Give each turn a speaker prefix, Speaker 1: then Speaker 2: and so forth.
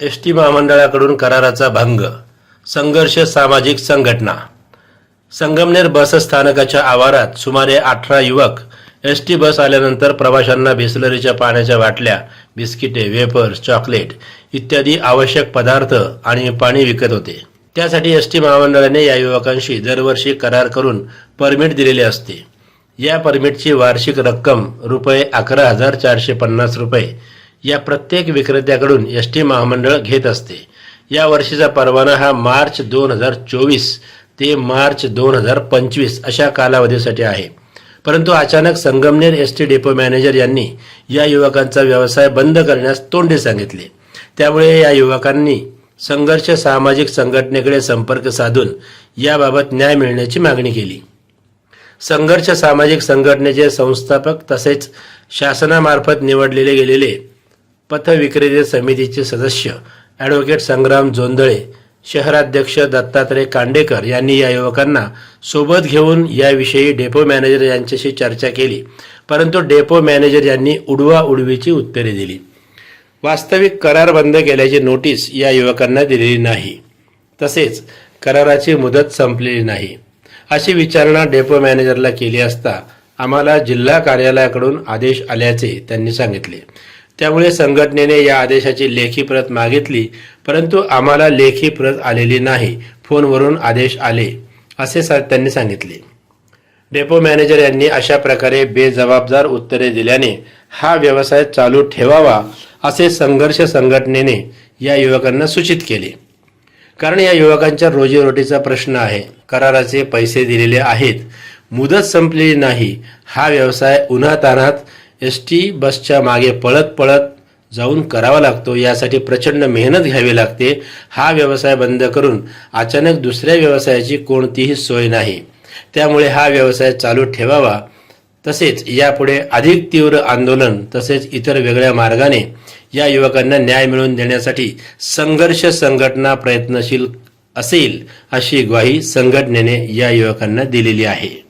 Speaker 1: S T महामंडळाकडून कराराचा भंग संघर्ष सामाजिक संघटना. संगमनेर बस स्थानकाच्या आवारात सुमारे अठरा युवक एस टी बस आल्यानंतर प्रवाशांना बिसलरीच्या पाण्याच्या बाटल्या बिस्किटे वेफर्स चॉकलेट इत्यादी आवश्यक पदार्थ आणि पाणी विकत होते. त्यासाठी एस टी महामंडळाने या युवकांशी दरवर्षी करार करून परमिट दिलेले असते. या परमिटची वार्षिक रक्कम रुपये अकरा हजार चारशे पन्नास रुपये या प्रत्येक विक्रेत्याकडून एस टी महामंडळ घेत असते. या वर्षीचा परवाना हा मार्च दोन हजार चोवीस ते मार्च दोन हजार पंचवीस अशा कालावधीसाठी आहे. परंतु अचानक Sangamner S T depot manager यांनी या युवकांचा व्यवसाय बंद करण्यास तोंडी सांगितले. त्यामुळे या युवकांनी संघर्ष सामाजिक संघटनेकडे संपर्क साधून याबाबत न्याय मिळण्याची मागणी केली. संघर्ष सामाजिक संघटनेचे संस्थापक तसेच शासनामार्फत निवडलेले गेलेले पथविक्रेते समितीचे सदस्य ॲडव्होकेट संग्राम जोंदळे शहराध्यक्ष दत्तात्रय कांडेकर यांनी या युवकांना सोबत घेऊन याविषयी डेपो मॅनेजर यांच्याशी चर्चा केली. परंतु डेपो मॅनेजर यांनी उडवा उडवीची उत्तरे दिली. वास्तविक करार बंद केल्याची नोटीस या युवकांना दिलेली नाही. तसेच कराराची मुदत संपलेली नाही. अशी विचारणा डेपो मॅनेजरला केली असता आम्हाला जिल्हा कार्यालयाकडून आदेश आल्याचे त्यांनी सांगितले. त्यामुळे संघटनेने या आदेशाची लेखी प्रत मागितली परंतु आम्हाला लेखी प्रत आलेली नाही फोनवरून आदेश आले असे सा- त्यांनी सांगितले. डेपो मॅनेजर यांनी अशा प्रकारे बेजबाबदार उत्तरे दिल्याने हा व्यवसाय चालू ठेवावा असे संघर्ष संघटनेने या युवकांना सूचित केले. कारण या युवकांच्या रोजीरोटीचा प्रश्न आहे कराराचे पैसे दिलेले आहेत मुदत संपलेली नाही हा व्यवसाय उन्हातान्हात एस टी बसच्या मागे पळत पळत जाऊन करावा लागतो. यासाठी प्रचंड मेहनत घ्यावी लागते. हा व्यवसाय बंद करून अचानक दुसऱ्या व्यवसायाची कोणतीही सोय नाही. त्यामुळे हा व्यवसाय चालू ठेवावा. तसेच यापुढे अधिक तीव्र आंदोलन तसेच इतर वेगळ्या मार्गाने या युवकांना न्याय मिळवून देण्यासाठी संघर्ष संघटना प्रयत्नशील असेल अशी ग्वाही संघटनेने या युवकांना दिलेली आहे.